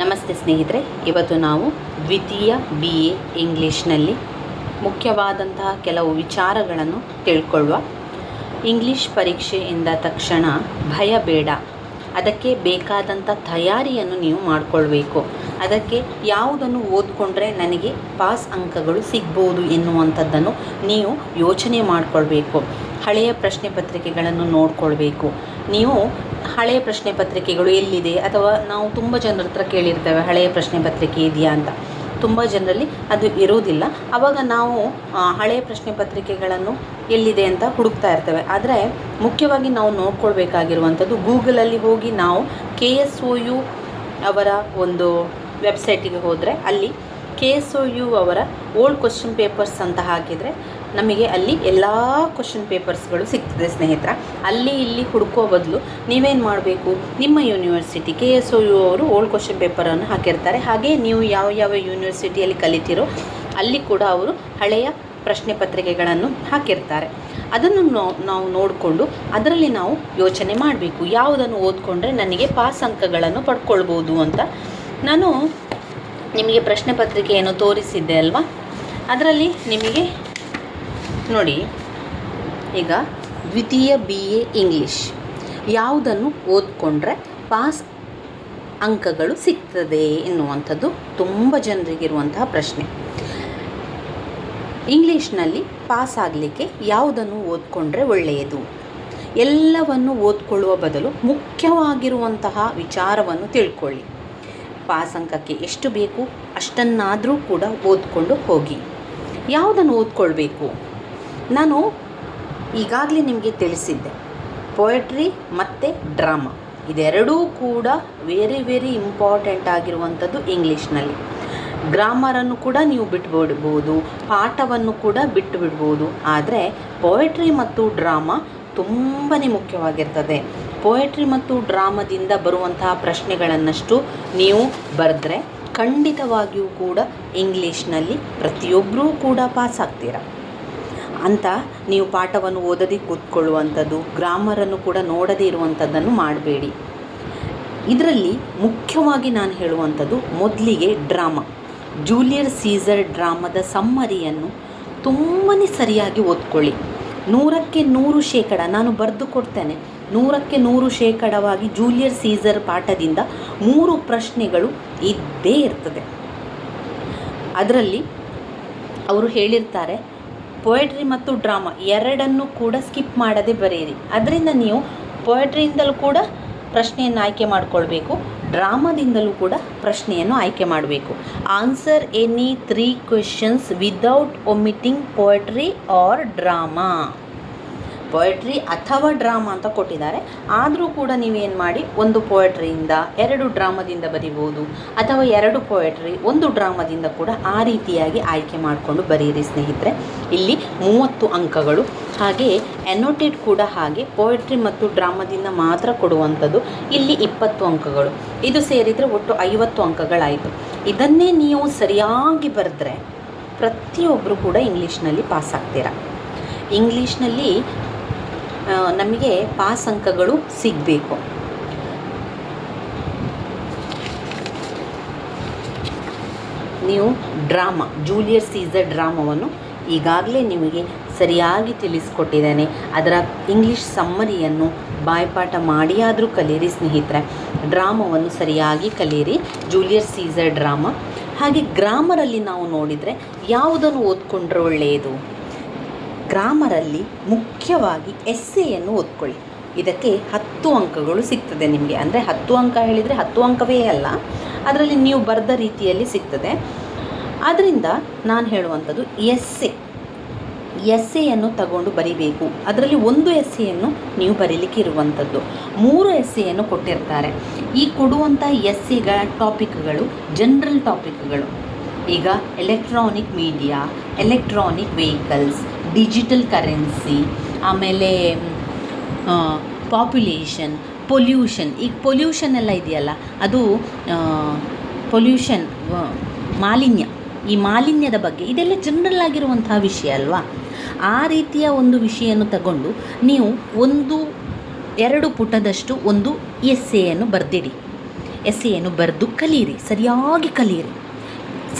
ನಮಸ್ತೆ ಸ್ನೇಹಿತರೆ, ಇವತ್ತು ನಾವು ದ್ವಿತೀಯ ಬಿ ಎ ಇಂಗ್ಲೀಷ್ನಲ್ಲಿ ಮುಖ್ಯವಾದಂತಹ ಕೆಲವು ವಿಚಾರಗಳನ್ನು ತಿಳ್ಕೊಳ್ಳುವ ಇಂಗ್ಲೀಷ್ ಪರೀಕ್ಷೆ ಎಂದ ತಕ್ಷಣ ಭಯ ಬೇಡ. ಅದಕ್ಕೆ ಬೇಕಾದಂಥ ತಯಾರಿಯನ್ನು ನೀವು ಮಾಡಿಕೊಳ್ಬೇಕು. ಅದಕ್ಕೆ ಯಾವುದನ್ನು ಓದ್ಕೊಂಡ್ರೆ ನನಗೆ ಪಾಸ್ ಅಂಕಗಳು ಸಿಗ್ಬೋದು ಎನ್ನುವಂಥದ್ದನ್ನು ನೀವು ಯೋಚನೆ ಮಾಡಿಕೊಳ್ಬೇಕು. ಹಳೆಯ ಪ್ರಶ್ನೆ ಪತ್ರಿಕೆಗಳನ್ನು ನೋಡಿಕೊಳ್ಬೇಕು. ನೀವು ಹಳೆಯ ಪ್ರಶ್ನೆ ಪತ್ರಿಕೆಗಳು ಎಲ್ಲಿದೆ? ಅಥವಾ ನಾವು ತುಂಬ ಜನರ ಹತ್ರ ಕೇಳಿರ್ತೇವೆ, ಹಳೆಯ ಪ್ರಶ್ನೆ ಪತ್ರಿಕೆ ಇದೆಯಾ ಅಂತ. ತುಂಬ ಜನರಲ್ಲಿ ಅದು ಇರೋದಿಲ್ಲ ಆವಾಗ ನಾವು ಹಳೆಯ ಪ್ರಶ್ನೆ ಪತ್ರಿಕೆಗಳನ್ನು ಎಲ್ಲಿದೆ ಅಂತ ಹುಡುಕ್ತಾ ಇರ್ತೇವೆ. ಆದರೆ, ಮುಖ್ಯವಾಗಿ ನಾವು ನೋಡ್ಕೊಳ್ಬೇಕಾಗಿರುವಂಥದ್ದು ಗೂಗಲಲ್ಲಿ ಹೋಗಿ ನಾವು ಕೆ ಎಸ್ ಒ ಯು ಅವರ ಒಂದು ವೆಬ್ಸೈಟಿಗೆ ಹೋದರೆ ಅಲ್ಲಿ ಕೆ ಎಸ್ ಒ ಯು ಅವರ ಓಲ್ಡ್ ಕ್ವಶನ್ ಪೇಪರ್ಸ್ ಅಂತ ಹಾಕಿದರೆ ನಮಗೆ ಅಲ್ಲಿ ಎಲ್ಲ ಕ್ವಶನ್ ಪೇಪರ್ಸ್ಗಳು ಸಿಗ್ತದೆ ಸ್ನೇಹಿತರ. ಅಲ್ಲಿ ಇಲ್ಲಿ ಹುಡುಕೋ ಬದಲು ನೀವೇನು ಮಾಡಬೇಕು? ನಿಮ್ಮ university K S O U ಅವರು ಓಲ್ಡ್ ಕ್ವಶನ್ ಪೇಪರನ್ನು ಹಾಕಿರ್ತಾರೆ. ಹಾಗೆ ನೀವು ಯಾವ ಯಾವ ಯೂನಿವರ್ಸಿಟಿಯಲ್ಲಿ ಕಲಿತಿರೋ ಅಲ್ಲಿ ಕೂಡ ಅವರು ಹಳೆಯ ಪ್ರಶ್ನೆ ಪತ್ರಿಕೆಗಳನ್ನು ಹಾಕಿರ್ತಾರೆ. ಅದನ್ನು ನಾವು ನೋಡಿಕೊಂಡು ಅದರಲ್ಲಿ ನಾವು ಯೋಚನೆ ಮಾಡಬೇಕು. ಯಾವುದನ್ನು ಓದ್ಕೊಂಡ್ರೆ ನನಗೆ ಪಾಸ್ ಅಂಕಗಳನ್ನು ಪಡ್ಕೊಳ್ಬೋದು ಅಂತ. ನಾನು ನಿಮಗೆ ಪ್ರಶ್ನೆ ಪತ್ರಿಕೆಯನ್ನು ತೋರಿಸಿದ್ದೆ ಅಲ್ವಾ? ಅದರಲ್ಲಿ ನಿಮಗೆ ನೋಡಿ. ಈಗ ದ್ವಿತೀಯ ಬಿ ಎ ಇಂಗ್ಲೀಷ್ ಯಾವುದನ್ನು ಓದ್ಕೊಂಡ್ರೆ ಪಾಸ್ ಅಂಕಗಳು ಸಿಗ್ತದೆ ಎನ್ನುವಂಥದ್ದು ತುಂಬ ಜನರಿಗಿರುವಂತಹ ಪ್ರಶ್ನೆ. ಇಂಗ್ಲೀಷ್ನಲ್ಲಿ ಪಾಸ್ ಆಗಲಿಕ್ಕೆ ಯಾವುದನ್ನು ಓದ್ಕೊಂಡ್ರೆ ಒಳ್ಳೆಯದು? ಎಲ್ಲವನ್ನು ಓದ್ಕೊಳ್ಳುವ ಬದಲು ಮುಖ್ಯವಾಗಿರುವಂತಹ ವಿಚಾರವನ್ನು ತಿಳ್ಕೊಳ್ಳಿ. ಪಾಸ್ ಅಂಕಕ್ಕೆ ಎಷ್ಟು ಬೇಕು ಅಷ್ಟನ್ನಾದರೂ ಕೂಡ ಓದ್ಕೊಂಡು ಹೋಗಿ. ಯಾವುದನ್ನು ಓದ್ಕೊಳ್ಬೇಕು? ನಾನು ಈಗಾಗಲೇ ನಿಮಗೆ ತಿಳಿಸಿದ್ದೆ. ಪೊಯಟ್ರಿ ಮತ್ತು ಡ್ರಾಮಾ ಇದೆರಡೂ ಕೂಡ ವೆರಿ ವೆರಿ ಇಂಪಾರ್ಟೆಂಟ್ ಆಗಿರುವಂಥದ್ದು ಇಂಗ್ಲೀಷ್ನಲ್ಲಿ ಗ್ರಾಮರನ್ನು ಕೂಡ ನೀವು ಬಿಟ್ಬಿಡ್ಬೋದು, ಪಾಠವನ್ನು ಕೂಡ ಬಿಟ್ಟು ಬಿಡ್ಬೋದು ಆದರೆ ಪೊಯಟ್ರಿ ಮತ್ತು ಡ್ರಾಮಾ ತುಂಬಾ ಮುಖ್ಯವಾಗಿರ್ತದೆ. ಪೊಯಟ್ರಿ ಮತ್ತು ಡ್ರಾಮಾದಿಂದ ಬರುವಂತಹ ಪ್ರಶ್ನೆಗಳನ್ನಷ್ಟು ನೀವು ಬರೆದ್ರೆ ಖಂಡಿತವಾಗಿಯೂ ಕೂಡ ಇಂಗ್ಲೀಷ್ನಲ್ಲಿ ಪ್ರತಿಯೊಬ್ಬರೂ ಕೂಡ ಪಾಸ್ ಆಗ್ತೀರ? ಅಂತ ನೀವು ಪಾಠವನ್ನು ಓದದೆ ಕೂತ್ಕೊಳ್ಳುವಂಥದ್ದು, ಗ್ರಾಮರನ್ನು ಕೂಡ ನೋಡದೇ ಇರುವಂಥದ್ದನ್ನು ಮಾಡಬೇಡಿ. ಇದರಲ್ಲಿ ಮುಖ್ಯವಾಗಿ ನಾನು ಹೇಳುವಂಥದ್ದು ಮೊದಲಿಗೆ ಡ್ರಾಮಾ. ಜೂಲಿಯರ್ ಸೀಸರ್ ಡ್ರಾಮಾದ ಸಮ್ಮರಿಯನ್ನು ತುಂಬಾ ಸರಿಯಾಗಿ ಓದ್ಕೊಳ್ಳಿ. ನೂರಕ್ಕೆ ನೂರು ಶೇಕಡ, ನಾನು ಬರೆದು ಕೊಡ್ತೇನೆ, ನೂರಕ್ಕೆ ನೂರು ಶೇಕಡವಾಗಿ ಜೂಲಿಯರ್ ಸೀಸರ್ ಪಾಠದಿಂದ ಮೂರು ಪ್ರಶ್ನೆಗಳು ಇದ್ದೇ ಇರ್ತದೆ. ಅದರಲ್ಲಿ ಅವರು ಹೇಳಿರ್ತಾರೆ ಪೊಯಟ್ರಿ ಮತ್ತು ಡ್ರಾಮಾ ಎರಡನ್ನು ಕೂಡ ಸ್ಕಿಪ್ ಮಾಡದೆ ಬರೆಯಿರಿ. ಅದರಿಂದ ನೀವು ಪೊಯೆಟ್ರಿಯಿಂದಲೂ ಕೂಡ ಪ್ರಶ್ನೆಯನ್ನು ಆಯ್ಕೆ ಮಾಡಿಕೊಳ್ಬೇಕು ಡ್ರಾಮಾದಿಂದಲೂ ಕೂಡ ಪ್ರಶ್ನೆಯನ್ನು ಆಯ್ಕೆ ಮಾಡಬೇಕು. Answer any three questions without omitting poetry or drama poetry ಅಥವಾ ಡ್ರಾಮಾ ಅಂತ ಕೊಟ್ಟಿದ್ದಾರೆ. ಆದರೂ ಕೂಡ ನೀವೇನು ಮಾಡಿ, ಒಂದು ಪೊಯೆಟ್ರಿಯಿಂದ ಎರಡು ಡ್ರಾಮಾದಿಂದ ಬರಿಬೋದು, ಅಥವಾ ಎರಡು ಪೊಯೆಟ್ರಿ ಒಂದು ಡ್ರಾಮಾದಿಂದ ಕೂಡ ಆ ರೀತಿಯಾಗಿ ಆಯ್ಕೆ ಮಾಡಿಕೊಂಡು ಬರೀರಿ ಸ್ನೇಹಿತರೆ. ಇಲ್ಲಿ ಮೂವತ್ತು ಅಂಕಗಳು, ಹಾಗೆ ಎನೋಟೆಡ್ ಕೂಡ ಹಾಗೆ ಪೋಯೆಟ್ರಿ ಮತ್ತು ಡ್ರಾಮಾದಿಂದ ಮಾತ್ರ ಕೊಡುವಂಥದ್ದು ಇಲ್ಲಿ ಇಪ್ಪತ್ತು ಅಂಕಗಳು. ಇದು ಸೇರಿದರೆ ಒಟ್ಟು ಐವತ್ತು ಅಂಕಗಳಾಯಿತು. ಇದನ್ನೇ ನೀವು ಸರಿಯಾಗಿ ಬರೆದ್ರೆ ಪ್ರತಿಯೊಬ್ಬರು ಕೂಡ ಇಂಗ್ಲೀಷ್ನಲ್ಲಿ ಪಾಸ್ ಆಗ್ತೀರಾ. ಇಂಗ್ಲೀಷ್ನಲ್ಲಿ ನಮಗೆ ಪಾಸ್ ಅಂಕಗಳು ಸಿಗಬೇಕು. ನೀವು ಡ್ರಾಮಾ ಜೂಲಿಯರ್ ಸೀಸರ್ ಡ್ರಾಮಾವನ್ನು ಈಗಾಗಲೇ ನಿಮಗೆ ಸರಿಯಾಗಿ ತಿಳಿಸ್ಕೊಟ್ಟಿದ್ದೇನೆ. ಅದರ ಇಂಗ್ಲೀಷ್ ಸಮ್ಮರಿಯನ್ನು ಬಾಯ್ಪಾಠ ಮಾಡಿಯಾದರೂ ಕಲಿಯಿರಿ ಸ್ನೇಹಿತರೆ. ಡ್ರಾಮಾವನ್ನು ಸರಿಯಾಗಿ ಕಲಿಯಿರಿ ಜೂಲಿಯರ್ ಸೀಸರ್ ಡ್ರಾಮಾ. ಹಾಗೆ ಗ್ರಾಮರಲ್ಲಿ ನಾವು ನೋಡಿದರೆ ಯಾವುದನ್ನು ಓದ್ಕೊಂಡ್ರೆ ಒಳ್ಳೆಯದು? ಗ್ರಾಮರಲ್ಲಿ ಮುಖ್ಯವಾಗಿ ಎಸ್ಸೆಯನ್ನು ಓದ್ಕೊಳ್ಳಿ. ಇದಕ್ಕೆ ಹತ್ತು ಅಂಕಗಳು ಸಿಗ್ತದೆ ನಿಮಗೆ. ಅಂದರೆ ಹತ್ತು ಅಂಕ ಹೇಳಿದರೆ ಹತ್ತು ಅಂಕವೇ ಅಲ್ಲ. ಅದರಲ್ಲಿ ನೀವು ಬರೆದ ರೀತಿಯಲ್ಲಿ ಸಿಗ್ತದೆ. ಆದ್ದರಿಂದ ನಾನು ಹೇಳುವಂಥದ್ದು ಎಸ್ಸೆ ಎಸ್ಸೆಯನ್ನು ತಗೊಂಡು ಬರಿಬೇಕು. ಅದರಲ್ಲಿ ಒಂದು ಎಸ್ಸೆಯನ್ನು ನೀವು ಬರೀಲಿಕ್ಕೆ ಇರುವಂಥದ್ದು. ಮೂರು ಎಸ್ಸೆಯನ್ನು ಕೊಟ್ಟಿರ್ತಾರೆ. ಈ ಕೊಡುವಂಥ ಎಸ್ಸೆಗಳ ಟಾಪಿಕ್ಗಳು ಜನರಲ್ ಟಾಪಿಕ್ಗಳು ಈಗ electronic media electronic vehicles digital currency ಆಮೇಲೆ ಪಾಪ್ಯುಲೇಷನ್ ಪೊಲ್ಯೂಷನ್ ಈಗ ಪೊಲ್ಯೂಷನ್ ಎಲ್ಲ ಇದೆಯಲ್ಲ, ಅದು ಪೊಲ್ಯೂಷನ್ ಮಾಲಿನ್ಯ. ಈ ಮಾಲಿನ್ಯದ ಬಗ್ಗೆ ಇದೆಲ್ಲ ಜನರಲ್ ಆಗಿರುವಂತಹ ವಿಷಯ ಅಲ್ವಾ? ಆ ರೀತಿಯ ಒಂದು ವಿಷಯವನ್ನು ತಗೊಂಡು ನೀವು ಒಂದು, ಎರಡು ಪುಟದಷ್ಟು ಒಂದು ಎಸ್ಸೆಯನ್ನು ಬರೆದಿಡಿ. ಎಸ್ಸೆಯನ್ನು ಬರೆದು ಕಲಿಯಿರಿ ಸರಿಯಾಗಿ ಕಲೀರಿ.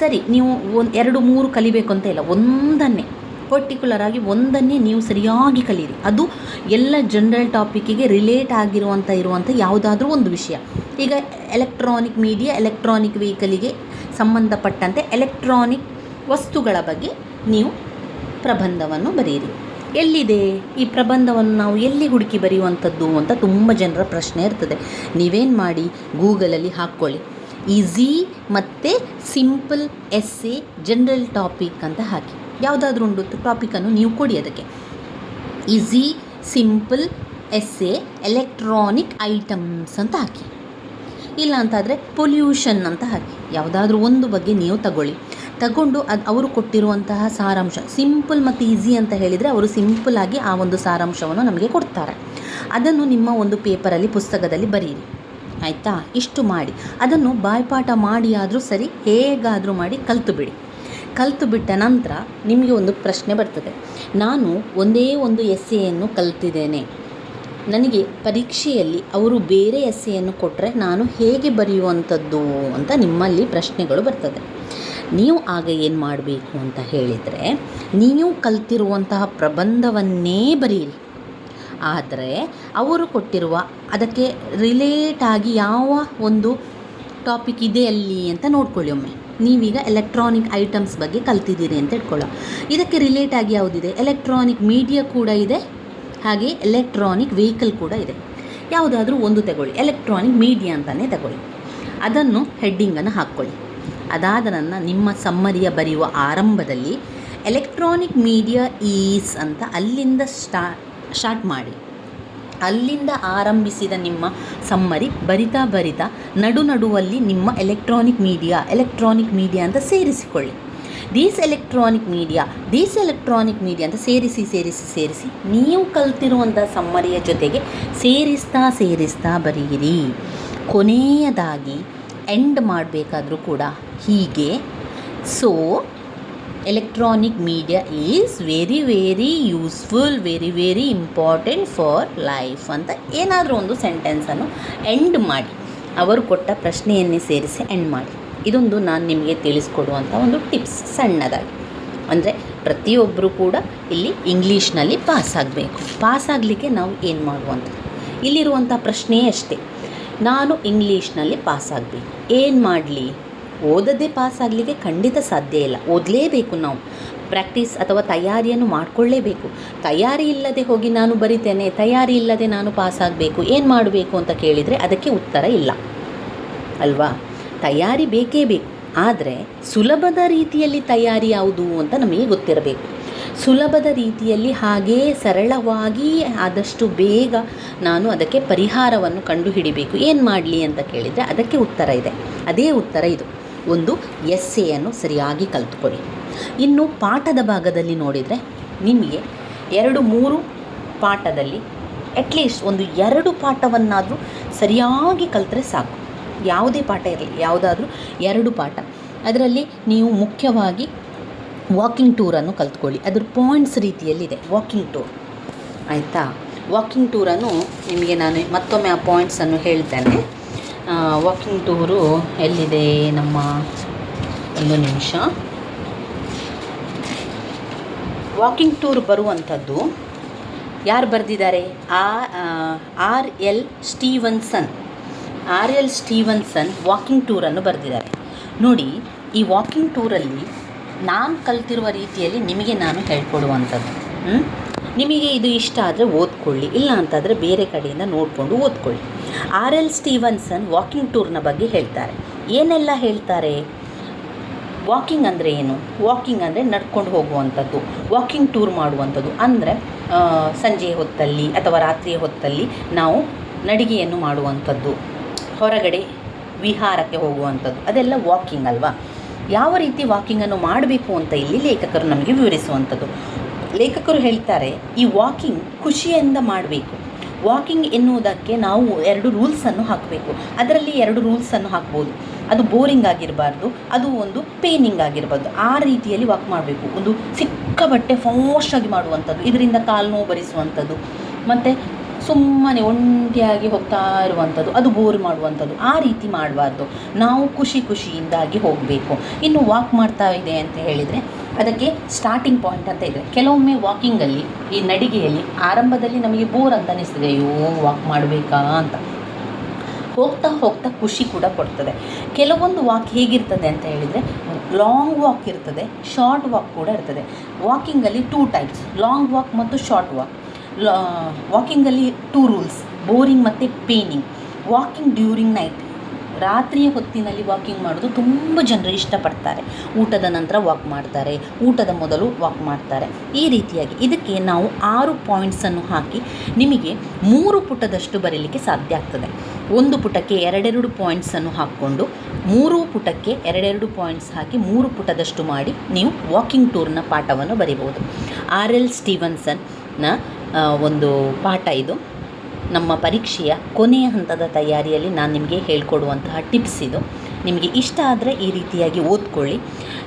ಸರಿ, ನೀವು ಒಂದು ಎರಡು, ಮೂರು ಕಲಿಬೇಕು ಅಂತ ಇಲ್ಲ, ಒಂದನ್ನೇ ಪರ್ಟಿಕ್ಯುಲರ್ ಆಗಿ ಒಂದನ್ನೇ ನೀವು ಸರಿಯಾಗಿ ಕಲೀರಿ. ಅದು ಎಲ್ಲ ಜನರಲ್ ಟಾಪಿಕ್ಕಿಗೆ ರಿಲೇಟ್ ಆಗಿರುವಂಥ ಇರುವಂಥ ಯಾವುದಾದ್ರೂ ಒಂದು ವಿಷಯ. ಈಗ ಎಲೆಕ್ಟ್ರಾನಿಕ್ ಮೀಡಿಯಾ ಎಲೆಕ್ಟ್ರಾನಿಕ್ ವೆಹಿಕಲಿಗೆ ಸಂಬಂಧಪಟ್ಟಂತೆ ಎಲೆಕ್ಟ್ರಾನಿಕ್ ವಸ್ತುಗಳ ಬಗ್ಗೆ ನೀವು ಪ್ರಬಂಧವನ್ನು ಬರೆಯಿರಿ. ಎಲ್ಲಿದೆ? ಈ ಪ್ರಬಂಧವನ್ನು ನಾವು ಎಲ್ಲಿ ಹುಡುಕಿ ಬರೆಯುವಂಥದ್ದು ಅಂತ ತುಂಬ ಜನರ ಪ್ರಶ್ನೆ ಇರ್ತದೆ. ನೀವೇನು ಮಾಡಿ? ಗೂಗಲಲ್ಲಿ ಹಾಕ್ಕೊಳ್ಳಿ. ಈಸಿ ಮತ್ತು ಸಿಂಪಲ್ ಎಸ್ಸೆ, ಜನರಲ್ ಟಾಪಿಕ್ ಅಂತ ಹಾಕಿ. ಯಾವುದಾದ್ರೂ ಒಂದು ಟಾಪಿಕನ್ನು ನೀವು ಕೊಡಿ ಅದಕ್ಕೆ. Easy, simple essay, electronic items ಅಂತ ಹಾಕಿ. ಇಲ್ಲ ಅಂತಾದರೆ ಪೊಲ್ಯೂಷನ್ ಅಂತ ಹಾಕಿ. ಯಾವುದಾದ್ರೂ ಒಂದು ಬಗ್ಗೆ ನೀವು ತಗೊಳ್ಳಿ. ತಗೊಂಡು ಅದು ಅವರು ಕೊಟ್ಟಿರುವಂತಹ ಸಾರಾಂಶ. ಸಿಂಪಲ್ ಮತ್ತು ಈಸಿ ಅಂತ ಹೇಳಿದರೆ ಅವರು ಸಿಂಪಲ್ ಆಗಿ ಆ ಒಂದು ಸಾರಾಂಶವನ್ನು ನಮಗೆ ಕೊಡ್ತಾರೆ. ಅದನ್ನು ನಿಮ್ಮ ಒಂದು ಪೇಪರಲ್ಲಿ, ಪುಸ್ತಕದಲ್ಲಿ ಬರೀರಿ. ಆಯಿತಾ? ಇಷ್ಟು ಮಾಡಿ. ಅದನ್ನು ಬಾಯ್ಪಾಠ ಮಾಡಿ ಆದರೂ ಸರಿ, ಹೇಗಾದರೂ ಮಾಡಿ ಕಲಿತು ಬಿಡಿ ಕಲಿತು ಬಿಟ್ಟ ನಂತರ ನಿಮಗೆ ಒಂದು ಪ್ರಶ್ನೆ ಬರ್ತದೆ. ನಾನು ಒಂದೇ ಒಂದು ಎಸ್ಸೆಯನ್ನು ಕಲ್ತಿದ್ದೇನೆ. ನನಗೆ ಪರೀಕ್ಷೆಯಲ್ಲಿ ಅವರು ಬೇರೆ ಎಸ್ಸೆಯನ್ನು ಕೊಟ್ಟರೆ ನಾನು ಹೇಗೆ ಬರೆಯುವಂಥದ್ದು ಅಂತ ನಿಮ್ಮಲ್ಲಿ ಪ್ರಶ್ನೆಗಳು ಬರ್ತದೆ. ನೀವು ಆಗ ಏನು ಮಾಡಬೇಕು ಅಂತ ಹೇಳಿದರೆ ನೀವು ಕಲ್ತಿರುವಂತಹ ಪ್ರಬಂಧವನ್ನೇ ಬರೆಯಿರಿ. ಆದರೆ ಅವರು ಕೊಟ್ಟಿರುವ ಅದಕ್ಕೆ ರಿಲೇಟ್ ಆಗಿ ಯಾವ ಒಂದು ಟಾಪಿಕ್ ಇದೆ ಅಲ್ಲಿ ಅಂತ ನೋಡ್ಕೊಳ್ಳಿ ಒಮ್ಮೆ. ನೀವೀಗ ಎಲೆಕ್ಟ್ರಾನಿಕ್ ಐಟಮ್ಸ್ ಬಗ್ಗೆ ಕಲ್ತಿದ್ದೀರಿ ಅಂತ ಇಟ್ಕೊಳ್ಳೋ ಇದಕ್ಕೆ ರಿಲೇಟ್ ಆಗಿ ಯಾವುದಿದೆ? ಎಲೆಕ್ಟ್ರಾನಿಕ್ ಮೀಡಿಯಾ ಕೂಡ ಇದೆ, ಹಾಗೆ ಎಲೆಕ್ಟ್ರಾನಿಕ್ ವೆಹಿಕಲ್ ಕೂಡ ಇದೆ. ಯಾವುದಾದ್ರೂ ಒಂದು ತಗೊಳ್ಳಿ. ಎಲೆಕ್ಟ್ರಾನಿಕ್ ಮೀಡಿಯಾ ಅಂತಲೇ ತಗೊಳ್ಳಿ. ಅದನ್ನು ಹೆಡ್ಡಿಂಗನ್ನು ಹಾಕ್ಕೊಳ್ಳಿ. ಅದಾದ ನನ್ನ ನಿಮ್ಮ ಸಮ್ಮರಿಯ ಬರೆಯುವ ಆರಂಭದಲ್ಲಿ ಎಲೆಕ್ಟ್ರಾನಿಕ್ ಮೀಡಿಯಾ ಈಸ್ ಅಂತ ಅಲ್ಲಿಂದ ಸ್ಟಾ ಸ್ಟಾರ್ಟ್ ಮಾಡಿ. ಅಲ್ಲಿಂದ ಆರಂಭಿಸಿದ ನಿಮ್ಮ ಸಮ್ಮರಿ ಬರಿತಾ ಬರಿತಾ ನಡು ನಡುವಲ್ಲಿ ನಿಮ್ಮ ಎಲೆಕ್ಟ್ರಾನಿಕ್ ಮೀಡಿಯಾ ಎಲೆಕ್ಟ್ರಾನಿಕ್ ಮೀಡಿಯಾ ಅಂತ ಸೇರಿಸಿಕೊಳ್ಳಿ. These electronic media these electronic media ಅಂತ ಸೇರಿಸಿ ಸೇರಿಸಿ ಸೇರಿಸಿ ನೀವು ಕಲ್ತಿರುವಂಥ ಸಮ್ಮರಿಯ ಜೊತೆಗೆ ಸೇರಿಸ್ತಾ ಸೇರಿಸ್ತಾ ಬರೆಯಿರಿ ಕೊನೆಯದಾಗಿ ಎಂಡ್ ಮಾಡಬೇಕಾದ್ರೂ ಕೂಡ ಹೀಗೆ. So electronic media is very very useful very very important for life ಅಂತ ಏನಾದರೂ ಒಂದು ಸೆಂಟೆನ್ಸನ್ನು ಎಂಡ್ ಮಾಡಿ. ಅವರು ಕೊಟ್ಟ ಪ್ರಶ್ನೆಯನ್ನೇ ಸೇರಿಸಿ ಎಂಡ್ ಮಾಡಿ. ಇದೊಂದು ನಾನು ನಿಮಗೆ ತಿಳಿಸ್ಕೊಡುವಂಥ ಒಂದು ಟಿಪ್ಸ್ ಸಣ್ಣದಾಗಿ. ಅಂದರೆ ಪ್ರತಿಯೊಬ್ಬರು ಕೂಡ ಇಲ್ಲಿ ಇಂಗ್ಲೀಷ್ನಲ್ಲಿ ಪಾಸ್ ಆಗಬೇಕು. ಪಾಸ್ ಆಗಲಿಕ್ಕೆ ನಾವು ಏನು ಮಾಡುವಂಥದ್ದು ಇಲ್ಲಿರುವಂಥ ಪ್ರಶ್ನೆಯೇ ಅಷ್ಟೇ. ನಾನು ಇಂಗ್ಲೀಷ್ನಲ್ಲಿ ಪಾಸ್ ಆಗಬೇಕು. ಏನು ಮಾಡಲಿ? ಓದದೇ ಪಾಸ್ ಆಗಲಿಕ್ಕೆ ಖಂಡಿತ ಸಾಧ್ಯ ಇಲ್ಲ. ಓದಲೇಬೇಕು ನಾವು. ಪ್ರಾಕ್ಟೀಸ್ ಅಥವಾ ತಯಾರಿಯನ್ನು ಮಾಡಿಕೊಳ್ಳೇಬೇಕು. ತಯಾರಿ ಇಲ್ಲದೆ ಹೋಗಿ ನಾನು ಬರಿತೇನೆ, ತಯಾರಿ ಇಲ್ಲದೆ ನಾನು ಪಾಸ್ ಆಗಬೇಕು, ಏನು ಮಾಡಬೇಕು ಅಂತ ಕೇಳಿದರೆ ಅದಕ್ಕೆ ಉತ್ತರ ಇಲ್ಲ. ಅಲ್ವಾ? ತಯಾರಿ ಬೇಕೇ ಬೇಕು. ಆದರೆ ಸುಲಭದ ರೀತಿಯಲ್ಲಿ ತಯಾರಿ ಯಾವುದು ಅಂತ ನಮಗೆ ಗೊತ್ತಿರಬೇಕು. ಸುಲಭದ ರೀತಿಯಲ್ಲಿ ಹಾಗೇ ಸರಳವಾಗಿ ಆದಷ್ಟು ಬೇಗ ನಾನು ಅದಕ್ಕೆ ಪರಿಹಾರವನ್ನು ಕಂಡುಹಿಡಿಬೇಕು. ಏನು ಮಾಡಲಿ ಅಂತ ಕೇಳಿದರೆ ಅದಕ್ಕೆ ಉತ್ತರ ಇದೆ. ಅದೇ ಉತ್ತರ ಇದು. ಒಂದು ಎಸ್ಸೆಯನ್ನು ಸರಿಯಾಗಿ ಕಲ್ತ್ಕೊಳ್ಳಿ. ಇನ್ನು ಪಾಠದ ಭಾಗದಲ್ಲಿ ನೋಡಿದರೆ ನಿಮಗೆ ಎರಡು ಮೂರು ಪಾಠದಲ್ಲಿ ಅಟ್ಲೀಸ್ಟ್ ಒಂದು ಎರಡು ಪಾಠವನ್ನಾದರೂ ಸರಿಯಾಗಿ ಕಲಿತ್ರೆ ಸಾಕು. ಯಾವುದೇ ಪಾಠ ಇರಲಿ, ಯಾವುದಾದ್ರೂ ಎರಡು ಪಾಠ. ಅದರಲ್ಲಿ ನೀವು ಮುಖ್ಯವಾಗಿ ವಾಕಿಂಗ್ ಟೂರನ್ನು ಕಲ್ತ್ಕೊಳ್ಳಿ. ಅದ್ರ ಪಾಯಿಂಟ್ಸ್ ರೀತಿಯಲ್ಲಿದೆ ವಾಕಿಂಗ್ ಟೂರ್ ಆಯಿತಾ? ವಾಕಿಂಗ್ ಟೂರನ್ನು ನಿಮಗೆ ನಾನು ಮತ್ತೊಮ್ಮೆ ಆ ಪಾಯಿಂಟ್ಸನ್ನು ಹೇಳ್ತೇನೆ. ವಾಕಿಂಗ್ ಟೂರು ಎಲ್ಲಿದೆ ನಮ್ಮ ಒಂದು ನಿಮಿಷ. ವಾಕಿಂಗ್ ಟೂರ್ ಬರುವಂಥದ್ದು ಯಾರು ಬರೆದಿದ್ದಾರೆ? R L Stevenson. R L Stevenson walking ಟೂರನ್ನು ಬರೆದಿದ್ದಾರೆ. ನೋಡಿ, ಈ ವಾಕಿಂಗ್ ಟೂರಲ್ಲಿ ನಾನು ಕಲ್ತಿರುವ ರೀತಿಯಲ್ಲಿ ನಿಮಗೆ ನಾನು ಹೇಳ್ಕೊಡುವಂಥದ್ದು. ಹ್ಮ್? ನಿಮಗೆ ಇದು ಇಷ್ಟ ಆದರೆ ಓದ್ಕೊಳ್ಳಿ, ಇಲ್ಲ ಅಂತಾದರೆ ಬೇರೆ ಕಡೆಯಿಂದ ನೋಡಿಕೊಂಡು ಓದ್ಕೊಳ್ಳಿ. ಆರ್ ಎಲ್ ಸ್ಟೀವನ್ಸನ್ ವಾಕಿಂಗ್ ಟೂರ್ನ ಬಗ್ಗೆ ಹೇಳ್ತಾರೆ. ಏನೆಲ್ಲ ಹೇಳ್ತಾರೆ? ವಾಕಿಂಗ್ ಅಂದರೆ ಏನು? ವಾಕಿಂಗ್ ಅಂದರೆ ನಡ್ಕೊಂಡು ಹೋಗುವಂಥದ್ದು, ವಾಕಿಂಗ್ ಟೂರ್ ಮಾಡುವಂಥದ್ದು. ಅಂದರೆ ಸಂಜೆ ಹೊತ್ತಲ್ಲಿ ಅಥವಾ ರಾತ್ರಿಯ ಹೊತ್ತಲ್ಲಿ ನಾವು ನಡಿಗೆಯನ್ನು ಮಾಡುವಂಥದ್ದು, ಹೊರಗಡೆ ವಿಹಾರಕ್ಕೆ ಹೋಗುವಂಥದ್ದು. ಅದೆಲ್ಲ ವಾಕಿಂಗ್ ಅಲ್ವಾ? ಯಾವ ರೀತಿ ವಾಕಿಂಗನ್ನು ಮಾಡಬೇಕು ಅಂತ ಇಲ್ಲಿ ಲೇಖಕರು ನಮಗೆ ವಿವರಿಸುವಂಥದ್ದು. ಲೇಖಕರು ಹೇಳ್ತಾರೆ, ಈ ವಾಕಿಂಗ್ ಖುಷಿಯಿಂದ ಮಾಡಬೇಕು. ವಾಕಿಂಗ್ ಎನ್ನುವುದಕ್ಕೆ ನಾವು ಎರಡು ರೂಲ್ಸನ್ನು ಹಾಕಬೇಕು. ಅದರಲ್ಲಿ ಎರಡು ರೂಲ್ಸನ್ನು ಹಾಕ್ಬೋದು. ಅದು ಬೋರಿಂಗ್ ಆಗಿರಬಾರ್ದು, ಅದು ಒಂದು ಪೇನಿಂಗ್ ಆಗಿರಬಾರ್ದು. ಆ ರೀತಿಯಲ್ಲಿ ವಾಕ್ ಮಾಡಬೇಕು. ಒಂದು ಸಿಕ್ಕ ಬಟ್ಟೆ ಫಾಸ್ಟಾಗಿ ಮಾಡುವಂಥದ್ದು, ಇದರಿಂದ ಕಾಲು ನೋವು ಭರಿಸುವಂಥದ್ದು ಮತ್ತು ಸುಮ್ಮನೆ ಒಂಟಿಯಾಗಿ ಹೋಗ್ತಾ ಇರುವಂಥದ್ದು, ಅದು ಬೋರ್ ಮಾಡುವಂಥದ್ದು. ಆ ರೀತಿ ಮಾಡಬಾರ್ದು. ನಾವು ಖುಷಿ ಖುಷಿಯಿಂದಾಗಿ ಹೋಗಬೇಕು. ಇನ್ನು ವಾಕ್ ಮಾಡ್ತಾ ಇದೆ ಅಂತ ಹೇಳಿದರೆ ಅದಕ್ಕೆ ಸ್ಟಾರ್ಟಿಂಗ್ ಪಾಯಿಂಟ್ ಅಂತ ಇದೆ. ಕೆಲವೊಮ್ಮೆ ವಾಕಿಂಗಲ್ಲಿ ಈ ನಡಿಗೆಯಲ್ಲಿ, ಆರಂಭದಲ್ಲಿ ನಮಗೆ ಬೋರ್ ಅಂತ ಅನಿಸ್ತದೆ, ಅಯ್ಯೋ ವಾಕ್ ಮಾಡಬೇಕಾ? ಅಂತ. ಹೋಗ್ತಾ ಹೋಗ್ತಾ ಖುಷಿ ಕೂಡ ಕೊಡ್ತದೆ. ಕೆಲವೊಂದು ವಾಕ್ ಹೇಗಿರ್ತದೆ ಅಂತ ಹೇಳಿದರೆ ಲಾಂಗ್ ವಾಕ್ ಇರ್ತದೆ ಶಾರ್ಟ್ ವಾಕ್ ಕೂಡ ಇರ್ತದೆ. ವಾಕಿಂಗಲ್ಲಿ ಟೂ ಟೈಪ್ಸ್ ಲಾಂಗ್ ವಾಕ್ ಮತ್ತು ಶಾರ್ಟ್ ವಾಕ್ ವಾಕಿಂಗಲ್ಲಿ ಟೂ ರೂಲ್ಸ್ ಬೋರಿಂಗ್ ಮತ್ತು ಪೇನಿಂಗ್ ವಾಕಿಂಗ್ ಡ್ಯೂರಿಂಗ್ ನೈಟ್ ರಾತ್ರಿಯ ಹೊತ್ತಿನಲ್ಲಿ ವಾಕಿಂಗ್ ಮಾಡೋದು ತುಂಬ ಜನರು ಇಷ್ಟಪಡ್ತಾರೆ. ಊಟದ ನಂತರ ವಾಕ್ ಮಾಡ್ತಾರೆ, ಊಟದ ಮೊದಲು ವಾಕ್ ಮಾಡ್ತಾರೆ. ಈ ರೀತಿಯಾಗಿ ಇದಕ್ಕೆ ನಾವು ಆರು ಪಾಯಿಂಟ್ಸನ್ನು ಹಾಕಿ ನಿಮಗೆ ಮೂರು ಪುಟದಷ್ಟು ಬರೀಲಿಕ್ಕೆ ಸಾಧ್ಯ ಆಗ್ತದೆ. ಒಂದು ಪುಟಕ್ಕೆ ಎರಡೆರಡು ಪಾಯಿಂಟ್ಸನ್ನು ಹಾಕ್ಕೊಂಡು ಮೂರು ಪುಟಕ್ಕೆ ಎರಡೆರಡು ಪಾಯಿಂಟ್ಸ್ ಹಾಕಿ ಮೂರು ಪುಟದಷ್ಟು ಮಾಡಿ ನೀವು ವಾಕಿಂಗ್ ಟೂರ್ನ ಪಾಠವನ್ನು ಬರಿಬೋದು ಆರ್ ಎಲ್ ಸ್ಟೀವನ್ಸನ್ನ ಒಂದು ಪಾಠ ಇದು. ನಮ್ಮ ಪರೀಕ್ಷೆಯ ಕೊನೆಯ ಹಂತದ ತಯಾರಿಯಲ್ಲಿ ನಾನು ನಿಮಗೆ ಹೇಳ್ಕೊಡುವಂತಹ ಟಿಪ್ಸ್ ಇದು. ನಿಮಗೆ ಇಷ್ಟ ಆದರೆ ಈ ರೀತಿಯಾಗಿ ಓದ್ಕೊಳ್ಳಿ.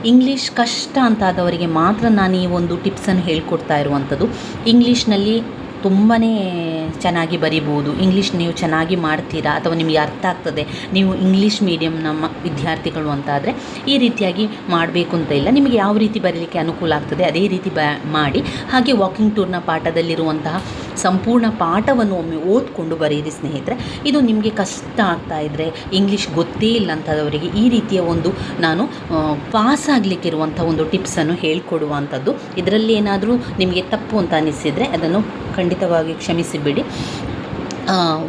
ಇಂಗ್ಲೀಷ್ ಕಷ್ಟ ಅಂತಾದವರಿಗೆ ಮಾತ್ರ ನಾನು ಈ ಒಂದು ಟಿಪ್ಸನ್ನು ಹೇಳ್ಕೊಡ್ತಾ ಇರುವಂಥದ್ದು. ಇಂಗ್ಲೀಷ್ನಲ್ಲಿ ತುಂಬಾ ಚೆನ್ನಾಗಿ ಬರಿಬೋದು ಇಂಗ್ಲೀಷ್ ನೀವು ಚೆನ್ನಾಗಿ ಮಾಡ್ತೀರಾ ಅಥವಾ ನಿಮಗೆ ಅರ್ಥ ಆಗ್ತದೆ? ನೀವು ಇಂಗ್ಲೀಷ್ ಮೀಡಿಯಮ್ ನಮ್ಮ ವಿದ್ಯಾರ್ಥಿಗಳು ಅಂತಾದರೆ ಈ ರೀತಿಯಾಗಿ ಮಾಡಬೇಕು ಅಂತ ಇಲ್ಲ. ನಿಮಗೆ ಯಾವ ರೀತಿ ಬರೀಲಿಕ್ಕೆ ಅನುಕೂಲ ಆಗ್ತದೆ ಅದೇ ರೀತಿ ಬ ಮಾಡಿ. ಹಾಗೆ ವಾಕಿಂಗ್ ಟೂರ್ನ ಪಾಠದಲ್ಲಿರುವಂತಹ ಸಂಪೂರ್ಣ ಪಾಠವನ್ನು ಒಮ್ಮೆ ಓದ್ಕೊಂಡು ಬರೆಯಿರಿ ಸ್ನೇಹಿತರೆ. ಇದು ನಿಮಗೆ ಕಷ್ಟ ಆಗ್ತಾ ಇದ್ದರೆ ಇಂಗ್ಲೀಷ್ ಗೊತ್ತೇ ಇಲ್ಲ ಅಂಥದವರಿಗೆ ಈ ರೀತಿಯ ಒಂದು ನಾನು ಪಾಸ್ ಆಗಲಿಕ್ಕಿರುವಂಥ ಒಂದು ಟಿಪ್ಸನ್ನು ಹೇಳ್ಕೊಡುವಂಥದ್ದು. ಇದರಲ್ಲಿ ಏನಾದರೂ ನಿಮಗೆ ತಪ್ಪು ಅಂತ ಅನ್ನಿಸಿದರೆ ಅದನ್ನು ಖಂಡಿತವಾಗಿ ಕ್ಷಮಿಸಿಬಿಡಿ.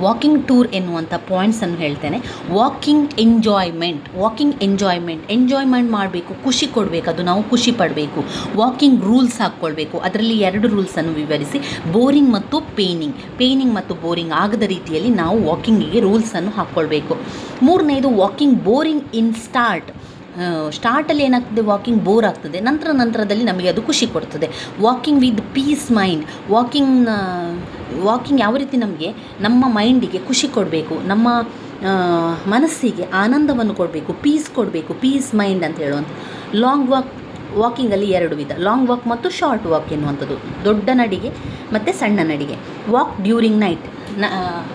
ವಾಕಿಂಗ್ ಟೂರ್ ಎನ್ನುವಂಥ ಪಾಯಿಂಟ್ಸನ್ನು ಹೇಳ್ತೇನೆ. Walking enjoyment walking enjoyment enjoyment ಮಾಡಬೇಕು, ಖುಷಿ ಕೊಡಬೇಕು, ಅದು ನಾವು ಖುಷಿ ಪಡಬೇಕು. ವಾಕಿಂಗ್ ರೂಲ್ಸ್ ಹಾಕ್ಕೊಳ್ಬೇಕು, ಅದರಲ್ಲಿ ಎರಡು ರೂಲ್ಸನ್ನು ವಿವರಿಸಿ. ಬೋರಿಂಗ್ ಮತ್ತು ಪೇನಿಂಗ್ ಪೇನಿಂಗ್ ಮತ್ತು ಬೋರಿಂಗ್ ಆಗದ ರೀತಿಯಲ್ಲಿ ನಾವು ವಾಕಿಂಗಿಗೆ ರೂಲ್ಸನ್ನು ಹಾಕ್ಕೊಳ್ಬೇಕು. ಮೂರನೇದು ವಾಕಿಂಗ್ ಬೋರಿಂಗ್ ಇನ್ ಸ್ಟಾರ್ಟ್ ಸ್ಟಾರ್ಟಲ್ಲಿ ಏನಾಗ್ತದೆ? ವಾಕಿಂಗ್ ಬೋರ್ ಆಗ್ತದೆ. ನಂತರ ನಂತರದಲ್ಲಿ ನಮಗೆ ಅದು ಖುಷಿ ಕೊಡ್ತದೆ. Walking with peace mind walking walking ಯಾವ ರೀತಿ ನಮಗೆ ನಮ್ಮ ಮೈಂಡಿಗೆ ಖುಷಿ ಕೊಡಬೇಕು, ನಮ್ಮ ಮನಸ್ಸಿಗೆ ಆನಂದವನ್ನು ಕೊಡಬೇಕು ಪೀಸ್ ಕೊಡಬೇಕು ಪೀಸ್ ಮೈಂಡ್ ಅಂತ ಹೇಳುವಂಥ ಲಾಂಗ್ ವಾಕ್ ವಾಕಿಂಗಲ್ಲಿ ಎರಡು ವಿಧ. ಲಾಂಗ್ ವಾಕ್ ಮತ್ತು ಶಾರ್ಟ್ ವಾಕ್ ಎನ್ನುವಂಥದ್ದು. ದೊಡ್ಡ ನಡಿಗೆ ಮತ್ತು ಸಣ್ಣ ನಡಿಗೆ. ವಾಕ್ ಡ್ಯೂರಿಂಗ್ ನೈಟ್ ನ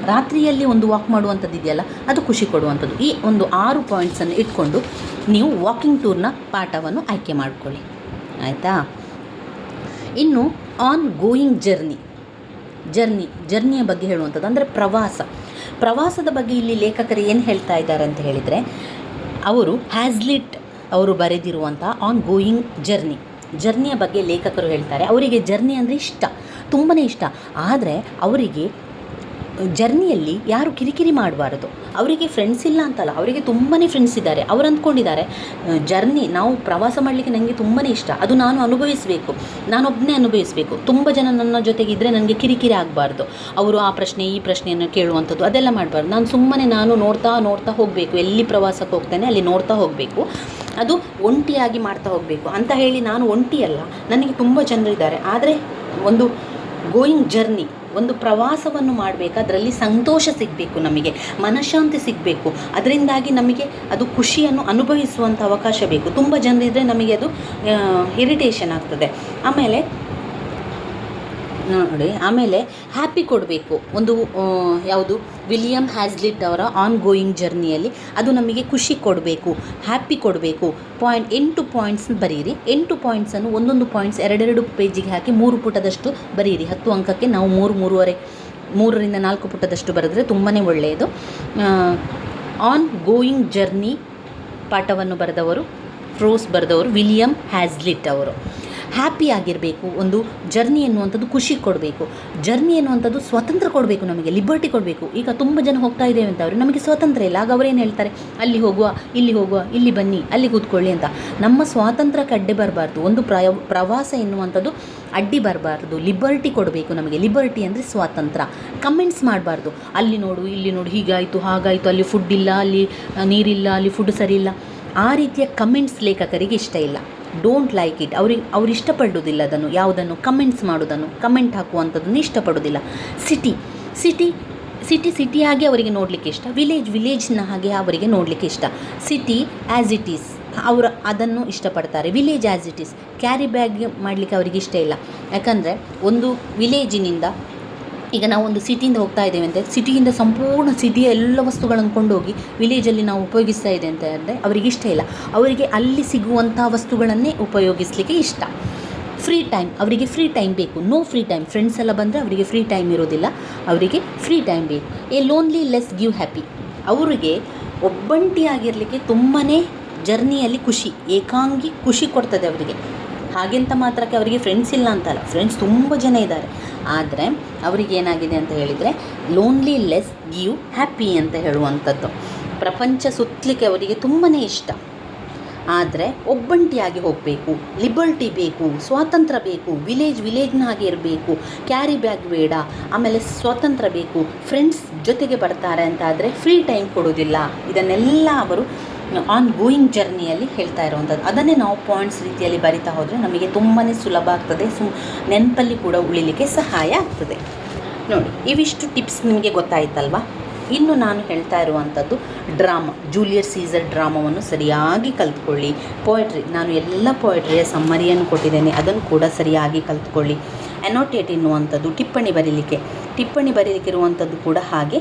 ರಾತ್ರಿಯಲ್ಲಿ ಒಂದು ವಾಕ್ ಮಾಡುವಂಥದ್ದು ಇದೆಯಲ್ಲ, ಅದು ಖುಷಿ ಕೊಡುವಂಥದ್ದು. ಈ ಒಂದು ಆರು ಪಾಯಿಂಟ್ಸನ್ನು ಇಟ್ಕೊಂಡು ನೀವು ವಾಕಿಂಗ್ ಟೂರ್ನ ಪಾಠವನ್ನು ಆಯ್ಕೆ ಮಾಡಿಕೊಳ್ಳಿ. ಆಯಿತಾ? ಇನ್ನು ಆನ್ ಗೋಯಿಂಗ್ ಜರ್ನಿ ಜರ್ನಿ ಜರ್ನಿಯ ಬಗ್ಗೆ ಹೇಳುವಂಥದ್ದು. ಅಂದರೆ ಪ್ರವಾಸ. ಪ್ರವಾಸದ ಬಗ್ಗೆ ಇಲ್ಲಿ ಲೇಖಕರು ಏನು ಹೇಳ್ತಾ ಇದ್ದಾರೆ ಅಂತ ಹೇಳಿದರೆ, ಅವರು ಹ್ಯಾಸ್ಲಿಟ್ ಅವರು ಬರೆದಿರುವಂಥ ಆನ್ ಗೋಯಿಂಗ್ ಜರ್ನಿ ಜರ್ನಿಯ ಬಗ್ಗೆ ಲೇಖಕರು ಹೇಳ್ತಾರೆ. ಅವರಿಗೆ ಜರ್ನಿ ಅಂದರೆ ಇಷ್ಟ. ತುಂಬಾ ಇಷ್ಟ. ಆದರೆ ಅವರಿಗೆ ಜರ್ನಿಯಲ್ಲಿ ಯಾರು ಕಿರಿಕಿರಿ ಮಾಡಬಾರ್ದು. ಅವರಿಗೆ ಫ್ರೆಂಡ್ಸ್ ಇಲ್ಲ ಅಂತಲ್ಲ, ಅವರಿಗೆ ತುಂಬಾ ಫ್ರೆಂಡ್ಸ್ ಇದ್ದಾರೆ, ಅವ್ರು ಅಂದ್ಕೊಂಡಿದ್ದಾರೆ ಜರ್ನಿ, ನಾವು ಪ್ರವಾಸ ಮಾಡಲಿಕ್ಕೆ ನನಗೆ ತುಂಬಾ ಇಷ್ಟ, ಅದು ನಾನು ಅನುಭವಿಸಬೇಕು ನಾನೊಬ್ಬನೇ ಅನುಭವಿಸಬೇಕು, ತುಂಬ ಜನ ನನ್ನ ಜೊತೆಗಿದ್ದರೆ ನನಗೆ ಕಿರಿಕಿರಿ ಆಗಬಾರ್ದು, ಅವರು ಆ ಪ್ರಶ್ನೆ, ಈ ಪ್ರಶ್ನೆಯನ್ನು ಕೇಳುವಂಥದ್ದು, ಅದೆಲ್ಲ ಮಾಡಬಾರ್ದು, ನಾನು ಸುಮ್ಮನೆ ನಾನು ನೋಡ್ತಾ ನೋಡ್ತಾ ಹೋಗಬೇಕು, ಎಲ್ಲಿ ಪ್ರವಾಸಕ್ಕೆ ಹೋಗ್ತೇನೆ, ಅಲ್ಲಿ ನೋಡ್ತಾ ಹೋಗಬೇಕು, ಅದು ಒಂಟಿಯಾಗಿ ಮಾಡ್ತಾ ಹೋಗಬೇಕು, ಅಂತ ಹೇಳಿ ನಾನು ಒಂಟಿಯಲ್ಲ, ನನಗೆ ತುಂಬ ಜನರಿದ್ದಾರೆ ಆದರೆ ಒಂದು ಗೋಯಿಂಗ್ ಜರ್ನಿ ಒಂದು ಪ್ರವಾಸವನ್ನು ಮಾಡಬೇಕು. ಅದರಲ್ಲಿ ಸಂತೋಷ ಸಿಗಬೇಕು ನಮಗೆ, ಮನಃಶಾಂತಿ ಸಿಗಬೇಕು. ಅದರಿಂದಾಗಿ ನಮಗೆ ಅದು ಖುಷಿಯನ್ನು ಅನುಭವಿಸುವಂಥ ಅವಕಾಶ ಬೇಕು. ತುಂಬ ಜನರಿದ್ದರೆ ನಮಗೆ ಅದು ಇರಿಟೇಷನ್ ಆಗ್ತದೆ. ಆಮೇಲೆ ನೋಡಿ, ಆಮೇಲೆ ಹ್ಯಾಪಿ ಕೊಡಬೇಕು. ಒಂದು ಯಾವುದು, ವಿಲಿಯಂ ಹ್ಯಾಸ್ಲಿಟ್ ಅವರ ಆನ್ ಗೋಯಿಂಗ್ ಜರ್ನಿಯಲ್ಲಿ ಅದು ನಮಗೆ ಖುಷಿ ಕೊಡಬೇಕು ಹ್ಯಾಪಿ ಕೊಡಬೇಕು. ಪಾಯಿಂಟ್ ಎಂಟು ಪಾಯಿಂಟ್ಸ್ ಬರೀರಿ. ಎಂಟು ಪಾಯಿಂಟ್ಸನ್ನು ಒಂದೊಂದು ಪಾಯಿಂಟ್ಸ್ ಎರಡೆರಡು ಪೇಜಿಗೆ ಹಾಕಿ ಮೂರು ಪುಟದಷ್ಟು ಬರೀರಿ. ಹತ್ತು ಅಂಕಕ್ಕೆ ನಾವು ಮೂರು, ಮೂರುವರೆ, ಮೂರರಿಂದ ನಾಲ್ಕು ಪುಟದಷ್ಟು ಬರೆದ್ರೆ ತುಂಬಾ ಒಳ್ಳೆಯದು. ಆನ್ ಗೋಯಿಂಗ್ ಜರ್ನಿ ಪಾಠವನ್ನು ಬರೆದವರು ಫ್ರೋಸ್ ಬರೆದವರು ವಿಲಿಯಂ ಹ್ಯಾಸ್ಲಿಟ್ ಅವರು. ಹ್ಯಾಪಿ ಆಗಿರಬೇಕು, ಒಂದು ಜರ್ನಿ ಎನ್ನುವಂಥದ್ದು ಖುಷಿ ಕೊಡಬೇಕು. ಜರ್ನಿ ಎನ್ನುವಂಥದ್ದು ಸ್ವತಂತ್ರ ಕೊಡಬೇಕು ನಮಗೆ, ಲಿಬರ್ಟಿ ಕೊಡಬೇಕು. ಈಗ ತುಂಬ ಜನ ಹೋಗ್ತಾ ಇದ್ದೇವೆ ಅಂತ ಅವರು, ನಮಗೆ ಸ್ವಾತಂತ್ರ್ಯ ಇಲ್ಲ. ಆಗ ಅವರೇನು ಹೇಳ್ತಾರೆ? ಅಲ್ಲಿ ಹೋಗುವ, ಇಲ್ಲಿ ಹೋಗುವ, ಇಲ್ಲಿ ಬನ್ನಿ, ಅಲ್ಲಿ ಕೂತ್ಕೊಳ್ಳಿ ಅಂತ. ನಮ್ಮ ಸ್ವಾತಂತ್ರ್ಯಕ್ಕೆ ಅಡ್ಡಿ ಬರಬಾರ್ದು. ಒಂದು ಪ್ರಯ, ಪ್ರವಾಸ ಎನ್ನುವಂಥದ್ದು ಅಡ್ಡಿ ಬರಬಾರ್ದು. ಲಿಬರ್ಟಿ ಕೊಡಬೇಕು ನಮಗೆ. ಲಿಬರ್ಟಿ ಅಂದರೆ ಸ್ವಾತಂತ್ರ್ಯ. ಕಮೆಂಟ್ಸ್ ಮಾಡಬಾರ್ದು. ಅಲ್ಲಿ ನೋಡು, ಇಲ್ಲಿ ನೋಡು, ಹೀಗಾಯಿತು, ಹಾಗಾಯಿತು, ಅಲ್ಲಿ ಫುಡ್ ಇಲ್ಲ, ಅಲ್ಲಿ ನೀರಿಲ್ಲ, ಅಲ್ಲಿ ಫುಡ್ ಸರಿ ಇಲ್ಲ. ಆ ರೀತಿಯ ಕಮೆಂಟ್ಸ್ ಲೇಖಕರಿಗೆ ಇಷ್ಟ ಇಲ್ಲ. ಡೋಂಟ್ ಲೈಕ್ ಇಟ್ ಅವ್ರಿಗೆ, ಅವ್ರು ಇಷ್ಟಪಡೋದಿಲ್ಲ ಅದನ್ನು, ಯಾವುದನ್ನು ಕಮೆಂಟ್ಸ್ ಮಾಡೋದನ್ನು ಕಮೆಂಟ್ ಹಾಕುವಂಥದ್ದನ್ನು ಇಷ್ಟಪಡೋದಿಲ್ಲ ಸಿಟಿ ಸಿಟಿ ಸಿಟಿ ಸಿಟಿಯಾಗಿ ಅವರಿಗೆ ನೋಡಲಿಕ್ಕೆ ಇಷ್ಟ. ವಿಲೇಜ್ ವಿಲೇಜ್ನ ಹಾಗೆ ಅವರಿಗೆ ನೋಡಲಿಕ್ಕೆ ಇಷ್ಟ. ಸಿಟಿ ಆ್ಯಸ್ ಇಟ್ ಈಸ್ ಅವರು ಅದನ್ನು ಇಷ್ಟಪಡ್ತಾರೆ. Village as it is carry bag ಮಾಡಲಿಕ್ಕೆ ಅವರಿಗೆ ಇಷ್ಟ ಇಲ್ಲ. ಯಾಕಂದರೆ, ಒಂದು ವಿಲೇಜಿನಿಂದ ಈಗ ನಾವು ಒಂದು ಸಿಟಿಯಿಂದ ಹೋಗ್ತಾ ಇದ್ದೇವೆ ಅಂತ ಸಿಟಿಯಿಂದ ಸಂಪೂರ್ಣ ಸಿಟಿಯ ಎಲ್ಲ ವಸ್ತುಗಳನ್ನು ಕೊಂಡೋಗಿ ವಿಲೇಜಲ್ಲಿ ನಾವು ಉಪಯೋಗಿಸ್ತಾ ಇದೆ ಅಂತ ಅಂದರೆ ಅವರಿಗೆ ಇಷ್ಟ ಇಲ್ಲ. ಅವರಿಗೆ ಅಲ್ಲಿ ಸಿಗುವಂಥ ವಸ್ತುಗಳನ್ನೇ ಉಪಯೋಗಿಸಲಿಕ್ಕೆ ಇಷ್ಟ. ಫ್ರೀ ಟೈಮ್ ಅವರಿಗೆ ಫ್ರೀ ಟೈಮ್ ಬೇಕು. ನೋ ಫ್ರೀ ಟೈಮ್ ಫ್ರೆಂಡ್ಸ್ ಎಲ್ಲ ಬಂದರೆ ಅವರಿಗೆ ಫ್ರೀ ಟೈಮ್ ಇರೋದಿಲ್ಲ. ಅವರಿಗೆ ಫ್ರೀ ಟೈಮ್ ಬೇಕು. A lonely less give happy ಅವರಿಗೆ ಒಬ್ಬಂಟಿಯಾಗಿರಲಿಕ್ಕೆ ತುಂಬಾ ಜರ್ನಿಯಲ್ಲಿ ಖುಷಿ, ಏಕಾಂಗಿ ಖುಷಿ ಕೊಡ್ತದೆ ಅವರಿಗೆ. ಹಾಗೆಂತ ಮಾತ್ರಕ್ಕೆ ಅವರಿಗೆ ಫ್ರೆಂಡ್ಸ್ ಇಲ್ಲ ಅಂತಲ್ಲ ಫ್ರೆಂಡ್ಸ್ ತುಂಬ ಜನ ಇದ್ದಾರೆ. ಆದರೆ ಅವರಿಗೆ ಏನಾಗಿದೆ ಅಂತ ಹೇಳಿದರೆ ಲೋನ್ಲಿ ಲೆಸ್ ಗಿವ್ ಹ್ಯಾಪಿ ಅಂತ ಹೇಳುವಂಥದ್ದು. ಪ್ರಪಂಚ ಸುತ್ತಲಿಕ್ಕೆ ಅವರಿಗೆ ತುಂಬಾ ಇಷ್ಟ. ಆದರೆ ಒಬ್ಬಂಟಿಯಾಗಿ ಹೋಗಬೇಕು, ಲಿಬರ್ಟಿ ಬೇಕು, ಸ್ವಾತಂತ್ರ್ಯ ಬೇಕು, ವಿಲೇಜ್ ವಿಲೇಜ್ನ ಹಾಗೆ ಇರಬೇಕು, ಕ್ಯಾರಿ ಬ್ಯಾಗ್ ಬೇಡ, ಆಮೇಲೆ ಸ್ವಾತಂತ್ರ್ಯ ಬೇಕು ಫ್ರೆಂಡ್ಸ್ ಜೊತೆಗೆ ಬರ್ತಾರೆ ಅಂತ ಆದರೆ ಫ್ರೀ ಟೈಮ್ ಕೊಡೋದಿಲ್ಲ ಇದನ್ನೆಲ್ಲ ಅವರು ಆನ್ ಗೋಯಿಂಗ್ ಜರ್ನಿಯಲ್ಲಿ ಹೇಳ್ತಾ ಇರುವಂಥದ್ದು. ಅದನ್ನೇ ನಾವು ಪಾಯಿಂಟ್ಸ್ ರೀತಿಯಲ್ಲಿ ಬರಿತಾ ಹೋದರೆ ನಮಗೆ ತುಂಬಾ ಸುಲಭ ಆಗ್ತದೆ. ಸು ನೆನಪಲ್ಲಿ ಕೂಡ ಉಳಿಲಿಕ್ಕೆ ಸಹಾಯ ಆಗ್ತದೆ. ನೋಡಿ, ಇವಿಷ್ಟು ಟಿಪ್ಸ್ ನಿಮಗೆ ಗೊತ್ತಾಯ್ತಲ್ವಾ? ಇನ್ನು ನಾನು ಹೇಳ್ತಾ ಇರುವಂಥದ್ದು ಡ್ರಾಮಾ ಜೂಲಿಯರ್ ಸೀಸರ್ ಡ್ರಾಮಾವನ್ನು ಸರಿಯಾಗಿ ಕಲ್ತ್ಕೊಳ್ಳಿ. ಪೋಯಟ್ರಿ ನಾನು ಎಲ್ಲ ಪೋಯಟ್ರಿಯ ಸಮ್ಮರಿಯನ್ನು ಕೊಟ್ಟಿದ್ದೇನೆ. ಅದನ್ನು ಕೂಡ ಸರಿಯಾಗಿ ಕಲ್ತ್ಕೊಳ್ಳಿ. ಅನೋಟೇಟ್ ಎನ್ನುವಂಥದ್ದು ಟಿಪ್ಪಣಿ ಬರೀಲಿಕ್ಕೆ. ಟಿಪ್ಪಣಿ ಬರೀಲಿಕ್ಕೆ ಇರುವಂಥದ್ದು ಕೂಡ ಹಾಗೆ.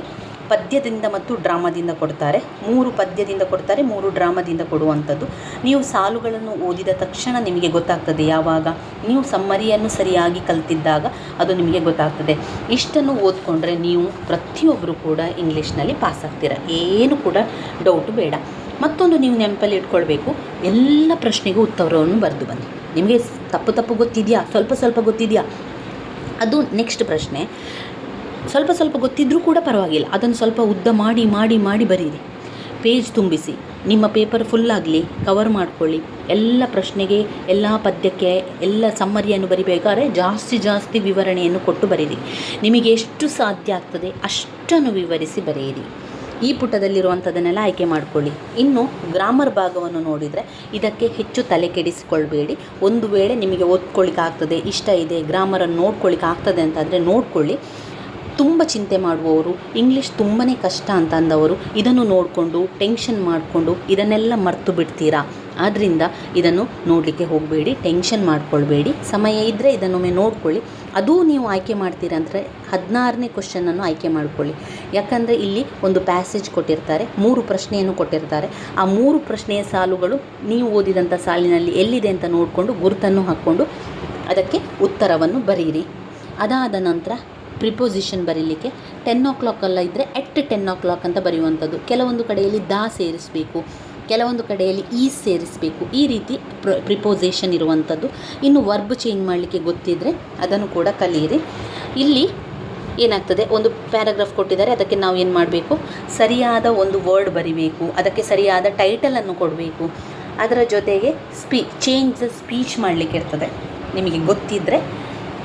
ಪದ್ಯದಿಂದ ಮತ್ತು ಡ್ರಾಮಾದಿಂದ ಕೊಡ್ತಾರೆ. ಮೂರು ಪದ್ಯದಿಂದ ಕೊಡ್ತಾರೆ, ಮೂರು ಡ್ರಾಮಾದಿಂದ ಕೊಡುವಂಥದ್ದು. ನೀವು ಸಾಲುಗಳನ್ನು ಓದಿದ ತಕ್ಷಣ ನಿಮಗೆ ಗೊತ್ತಾಗ್ತದೆ ಯಾವಾಗ. ನೀವು ಸಮ್ಮರಿಯನ್ನು ಸರಿಯಾಗಿ ಕಲ್ತಿದ್ದಾಗ ಅದು ನಿಮಗೆ ಗೊತ್ತಾಗ್ತದೆ. ಇಷ್ಟನ್ನು ಓದ್ಕೊಂಡ್ರೆ ನೀವು ಪ್ರತಿಯೊಬ್ಬರು ಕೂಡ ಇಂಗ್ಲೀಷ್ನಲ್ಲಿ ಪಾಸ್ ಆಗ್ತೀರ ಏನು ಕೂಡ ಡೌಟ್ ಬೇಡ. ಮತ್ತೊಂದು ನೀವು ನೆನಪಲ್ಲಿ ಇಟ್ಕೊಳ್ಬೇಕು. ಎಲ್ಲ ಪ್ರಶ್ನೆಗೂ ಉತ್ತರವನ್ನು ಬರೆದು ಬನ್ನಿ. ನಿಮಗೆ ತಪ್ಪು ತಪ್ಪು ಗೊತ್ತಿದೆಯಾ? ಸ್ವಲ್ಪ ಸ್ವಲ್ಪ ಗೊತ್ತಿದೆಯಾ? ಅದು ನೆಕ್ಸ್ಟ್ ಪ್ರಶ್ನೆ. ಸ್ವಲ್ಪ ಸ್ವಲ್ಪ ಗೊತ್ತಿದ್ದರೂ ಕೂಡ ಪರವಾಗಿಲ್ಲ. ಅದನ್ನು ಸ್ವಲ್ಪ ಉದ್ದ ಮಾಡಿ ಮಾಡಿ ಮಾಡಿ ಬರೀರಿ. ಪೇಜ್ ತುಂಬಿಸಿ. ನಿಮ್ಮ ಪೇಪರ್ ಫುಲ್ಲಾಗಲಿ ಕವರ್ ಮಾಡ್ಕೊಳ್ಳಿ. ಎಲ್ಲ ಪ್ರಶ್ನೆಗೆ, ಎಲ್ಲ ಪದ್ಯಕ್ಕೆ, ಎಲ್ಲ ಸಮ್ಮರಿಯನ್ನು ಬರಿಬೇಕಾದ್ರೆ ಜಾಸ್ತಿ ಜಾಸ್ತಿ ವಿವರಣೆಯನ್ನು ಕೊಟ್ಟು ಬರೀರಿ. ನಿಮಗೆ ಎಷ್ಟು ಸಾಧ್ಯ ಆಗ್ತದೆ ಅಷ್ಟನ್ನು ವಿವರಿಸಿ ಬರೆಯಿರಿ ಈ ಪುಟದಲ್ಲಿರುವಂಥದ್ದನ್ನೆಲ್ಲ ಆಯ್ಕೆ ಮಾಡಿಕೊಳ್ಳಿ. ಇನ್ನು ಗ್ರಾಮರ್ ಭಾಗವನ್ನು ನೋಡಿದರೆ ಇದಕ್ಕೆ ಹೆಚ್ಚು ತಲೆ ಕೆಡಿಸಿಕೊಳ್ಬೇಡಿ. ಒಂದು ವೇಳೆ ನಿಮಗೆ ಓದ್ಕೊಳ್ಳಿಕ್ಕೆ ಆಗ್ತದೆ ಇಷ್ಟ ಇದೆ ಗ್ರಾಮರನ್ನು ನೋಡ್ಕೊಳ್ಳಿಕ್ಕೆ ಆಗ್ತದೆ ಅಂತಾದರೆ ನೋಡ್ಕೊಳ್ಳಿ. ತುಂಬ ಚಿಂತೆ ಮಾಡುವವರು ಇಂಗ್ಲೀಷ್ ತುಂಬಾ ಕಷ್ಟ ಅಂತ ಅಂದವರು, ಇದನ್ನು ನೋಡಿಕೊಂಡು ಟೆನ್ಷನ್ ಮಾಡಿಕೊಂಡು, ಇದನ್ನೆಲ್ಲ ಮರೆತು ಬಿಡ್ತೀರಾ? ಆದ್ದರಿಂದ ಇದನ್ನು ನೋಡಲಿಕ್ಕೆ ಹೋಗಬೇಡಿ ಟೆನ್ಷನ್ ಮಾಡಿಕೊಳ್ಬೇಡಿ. ಸಮಯ ಇದ್ದರೆ ಇದನ್ನೊಮ್ಮೆ ನೋಡ್ಕೊಳ್ಳಿ. ಅದೂ ನೀವು ಆಯ್ಕೆ ಮಾಡ್ತೀರಾ ಅಂದರೆ ಹದಿನಾರನೇ ಕ್ವಶನನ್ನು ಆಯ್ಕೆ ಮಾಡ್ಕೊಳ್ಳಿ. ಯಾಕಂದರೆ ಇಲ್ಲಿ ಒಂದು ಪ್ಯಾಸೇಜ್ ಕೊಟ್ಟಿರ್ತಾರೆ, ಮೂರು ಪ್ರಶ್ನೆಯನ್ನು ಕೊಟ್ಟಿರ್ತಾರೆ. ಆ ಮೂರು ಪ್ರಶ್ನೆಯ ಸಾಲುಗಳು ನೀವು ಓದಿದಂಥ ಸಾಲಿನಲ್ಲಿ ಎಲ್ಲಿದೆ ಅಂತ ನೋಡಿಕೊಂಡು ಗುರುತನ್ನು ಹಾಕ್ಕೊಂಡು ಅದಕ್ಕೆ ಉತ್ತರವನ್ನು ಬರೀರಿ. ಅದಾದ ನಂತರ ಪ್ರಿಪೋಸಿಷನ್ ಬರೀಲಿಕ್ಕೆ ಟೆನ್ ಓ ಕ್ಲಾಕಲ್ಲ ಇದ್ದರೆ ಎಟ್ ಟೆನ್ ಓ ಕ್ಲಾಕ್ ಅಂತ ಬರೆಯುವಂಥದ್ದು. ಕೆಲವೊಂದು ಕಡೆಯಲ್ಲಿ ದಾ ಸೇರಿಸಬೇಕು, ಕೆಲವೊಂದು ಕಡೆಯಲ್ಲಿ ಈಸ್ ಸೇರಿಸಬೇಕು. ಈ ರೀತಿ ಪ್ರ ಪ್ರಿಪೋಸೇಷನ್ ಇರುವಂಥದ್ದು. ಇನ್ನು ವರ್ಬ್ ಚೇಂಜ್ ಮಾಡಲಿಕ್ಕೆ ಗೊತ್ತಿದ್ದರೆ ಅದನ್ನು ಕೂಡ ಕಲಿಯಿರಿ. ಇಲ್ಲಿ ಏನಾಗ್ತದೆ? ಒಂದು ಪ್ಯಾರಾಗ್ರಾಫ್ ಕೊಟ್ಟಿದ್ದಾರೆ, ಅದಕ್ಕೆ ನಾವು ಏನು ಮಾಡಬೇಕು? ಸರಿಯಾದ ಒಂದು ವರ್ಡ್ ಬರಿಬೇಕು. ಅದಕ್ಕೆ ಸರಿಯಾದ ಟೈಟಲನ್ನು ಕೊಡಬೇಕು. ಅದರ ಜೊತೆಗೆ ಸ್ಪೀ ಚೇಂಜ್ ಸ್ಪೀಚ್ ಮಾಡಲಿಕ್ಕೆ ಇರ್ತದೆ. ನಿಮಗೆ ಗೊತ್ತಿದ್ದರೆ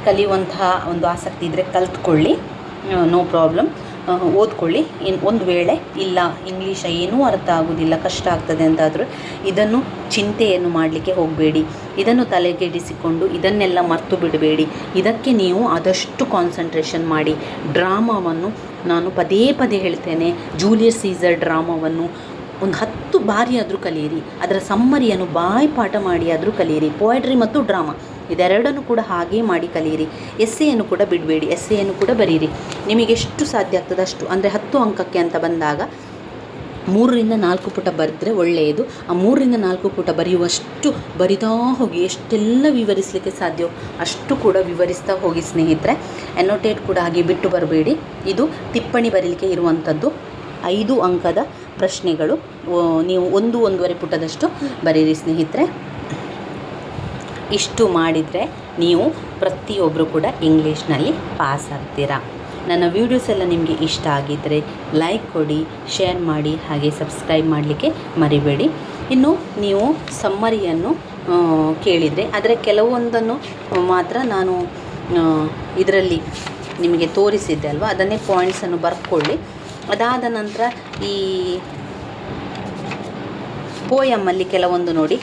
ಕಲಿಯುವಂತಹ ಒಂದು ಆಸಕ್ತಿ ಇದ್ದರೆ ಕಲ್ತ್ಕೊಳ್ಳಿ. ನೋ ಪ್ರಾಬ್ಲಮ್ ಓದ್ಕೊಳ್ಳಿ. ಇನ್ನು ಒಂದು ವೇಳೆ ಇಲ್ಲ ಇಂಗ್ಲೀಷ ಏನೂ ಅರ್ಥ ಆಗೋದಿಲ್ಲ, ಕಷ್ಟ ಆಗ್ತದೆ ಅಂತಾದರೂ ಇದನ್ನು ಚಿಂತೆಯನ್ನು ಮಾಡಲಿಕ್ಕೆ ಹೋಗಬೇಡಿ. ಇದನ್ನು ತಲೆಗೆಡಿಸಿಕೊಂಡು ಇದನ್ನೆಲ್ಲ ಮರೆತು ಬಿಡಬೇಡಿ. ಇದಕ್ಕೆ ನೀವು ಆದಷ್ಟು ಕಾನ್ಸಂಟ್ರೇಷನ್ ಮಾಡಿ. ಡ್ರಾಮಾವನ್ನು ನಾನು ಪದೇ ಪದೇ ಹೇಳ್ತೇನೆ. ಜೂಲಿಯಸ್ ಸೀಸರ್ ಡ್ರಾಮಾವನ್ನು ಒಂದು ಹತ್ತು ಬಾರಿ ಆದರೂ ಕಲಿಯಿರಿ. ಅದರ ಸಮ್ಮರಿಯನ್ನು ಬಾಯ್ಪಾಠ ಮಾಡಿ ಆದರೂ ಕಲಿಯಿರಿ. ಪೋಯಟ್ರಿ ಮತ್ತು ಡ್ರಾಮಾ ಇದೆರಡನ್ನು ಕೂಡ ಹಾಗೆ ಮಾಡಿ ಕಲಿಯಿರಿ. ಎಸ್ಸೆಯನ್ನು ಕೂಡ ಬಿಡಬೇಡಿ, ಎಸ್ಸೆಯನ್ನು ಕೂಡ ಬರೀರಿ. ನಿಮಗೆ ಎಷ್ಟು ಸಾಧ್ಯ ಆಗ್ತದೆ ಅಷ್ಟು. ಅಂದರೆ ಹತ್ತು ಅಂಕಕ್ಕೆ ಅಂತ ಬಂದಾಗ ಮೂರರಿಂದ ನಾಲ್ಕು ಪುಟ ಬರೆದ್ರೆ ಒಳ್ಳೆಯದು. ಆ ಮೂರರಿಂದ ನಾಲ್ಕು ಪುಟ ಬರೆಯುವಷ್ಟು, ಬರಿತಾ ಹೋಗಿ ಎಷ್ಟೆಲ್ಲ ವಿವರಿಸಲಿಕ್ಕೆ ಸಾಧ್ಯವೋ ಅಷ್ಟು ಕೂಡ ವಿವರಿಸ್ತಾ ಹೋಗಿ ಸ್ನೇಹಿತರೆ. ಎನೋಟೇಟ್ ಕೂಡ ಹಾಗೆ ಬಿಟ್ಟು ಬರಬೇಡಿ. ಇದು ಟಿಪ್ಪಣಿ ಬರೀಲಿಕ್ಕೆ ಇರುವಂಥದ್ದು. ಐದು ಅಂಕದ ಪ್ರಶ್ನೆಗಳು. ನೀವು ಒಂದು ಒಂದೂವರೆ ಪುಟದಷ್ಟು ಬರೀರಿ ಸ್ನೇಹಿತರೆ. ಇಷ್ಟು ಮಾಡಿದರೆ ನೀವು ಪ್ರತಿಯೊಬ್ಬರು ಕೂಡ ಇಂಗ್ಲೀಷ್ನಲ್ಲಿ ಪಾಸ್ ಆಗ್ತೀರಾ. ನನ್ನ ವೀಡಿಯೋಸ್ ಎಲ್ಲ ನಿಮಗೆ ಇಷ್ಟ ಆಗಿದ್ದರೆ ಲೈಕ್ ಕೊಡಿ ಶೇರ್ ಮಾಡಿ, ಹಾಗೆ ಸಬ್ಸ್ಕ್ರೈಬ್ ಮಾಡಲಿಕ್ಕೆ ಮರಿಬೇಡಿ. ಇನ್ನು ನೀವು ಸಮ್ಮರಿಯನ್ನು ಕೇಳಿದರೆ ಆದರೆ ಕೆಲವೊಂದನ್ನು ಮಾತ್ರ ನಾನು ಇದರಲ್ಲಿ ನಿಮಗೆ ತೋರಿಸಿದ್ದೆ ಅಲ್ವಾ? ಅದನ್ನೇ ಪಾಯಿಂಟ್ಸನ್ನು ಬರ್ಕೊಳ್ಳಿ. ಅದಾದ ನಂತರ ಈ ಪೋಯಮ್ಮಲ್ಲಿ ಕೆಲವೊಂದು ನೋಡಿ.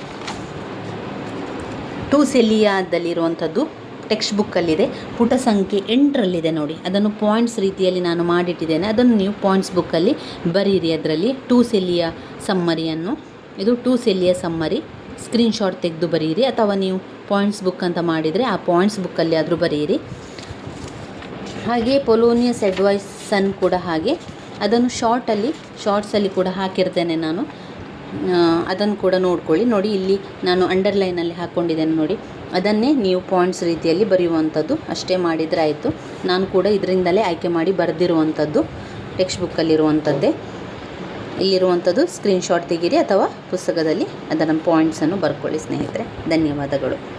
ಟೂ ಸೆಲಿಯಾದಲ್ಲಿರುವಂಥದ್ದು ಟೆಕ್ಸ್ಟ್ ಬುಕ್ಕಲ್ಲಿದೆ ಪುಟ ಸಂಖ್ಯೆ ಎಂಟರಲ್ಲಿದೆ ನೋಡಿ. ಅದನ್ನು ಪಾಯಿಂಟ್ಸ್ ರೀತಿಯಲ್ಲಿ ನಾನು ಮಾಡಿಟ್ಟಿದ್ದೇನೆ. ಅದನ್ನು ನೀವು ಪಾಯಿಂಟ್ಸ್ ಬುಕ್ಕಲ್ಲಿ ಬರೀರಿ ಅದರಲ್ಲಿ. ಟೂ ಸೆಲ್ಲಿಯ ಸಮ್ಮರಿಯನ್ನು ಇದು ಟೂ ಸೆಲ್ಲಿಯ ಸಮ್ಮರಿ. ಸ್ಕ್ರೀನ್ಶಾಟ್ ತೆಗೆದು ಬರೀರಿ. ಅಥವಾ ನೀವು ಪಾಯಿಂಟ್ಸ್ ಬುಕ್ ಅಂತ ಮಾಡಿದರೆ ಆ ಪಾಯಿಂಟ್ಸ್ ಬುಕ್ಕಲ್ಲಿ ಆದರೂ ಬರೀರಿ. ಹಾಗೆ ಪೊಲೋನಿಯಸ್ ಅಡ್ವೈಸ್ ಸನ್ ಕೂಡ ಹಾಗೆ. ಅದನ್ನು ಶಾರ್ಟಲ್ಲಿ, ಶಾರ್ಟ್ಸಲ್ಲಿ ಕೂಡ ಹಾಕಿರ್ತೇನೆ ನಾನು. ಅದನ್ನು ಕೂಡ ನೋಡ್ಕೊಳ್ಳಿ. ನೋಡಿ, ಇಲ್ಲಿ ನಾನು ಅಂಡರ್ಲೈನಲ್ಲಿ ಹಾಕ್ಕೊಂಡಿದ್ದೇನೆ ನೋಡಿ. ಅದನ್ನೇ ನೀವು ಪಾಯಿಂಟ್ಸ್ ರೀತಿಯಲ್ಲಿ ಬರೆಯುವಂಥದ್ದು. ಅಷ್ಟೇ ಮಾಡಿದರೆ ಆಯಿತು. ನಾನು ಕೂಡ ಇದರಿಂದಲೇ ಆಯ್ಕೆ ಮಾಡಿ ಬರೆದಿರುವಂಥದ್ದು ಟೆಕ್ಸ್ಟ್ ಬುಕ್ಕಲ್ಲಿರುವಂಥದ್ದೇ ಇಲ್ಲಿರುವಂಥದ್ದು ಸ್ಕ್ರೀನ್ಶಾಟ್ ತೆಗೀರಿ ಅಥವಾ ಪುಸ್ತಕದಲ್ಲಿ ಅದನ್ನು ಪಾಯಿಂಟ್ಸನ್ನು ಬರ್ಕೊಳ್ಳಿ ಸ್ನೇಹಿತರೆ. ಧನ್ಯವಾದಗಳು.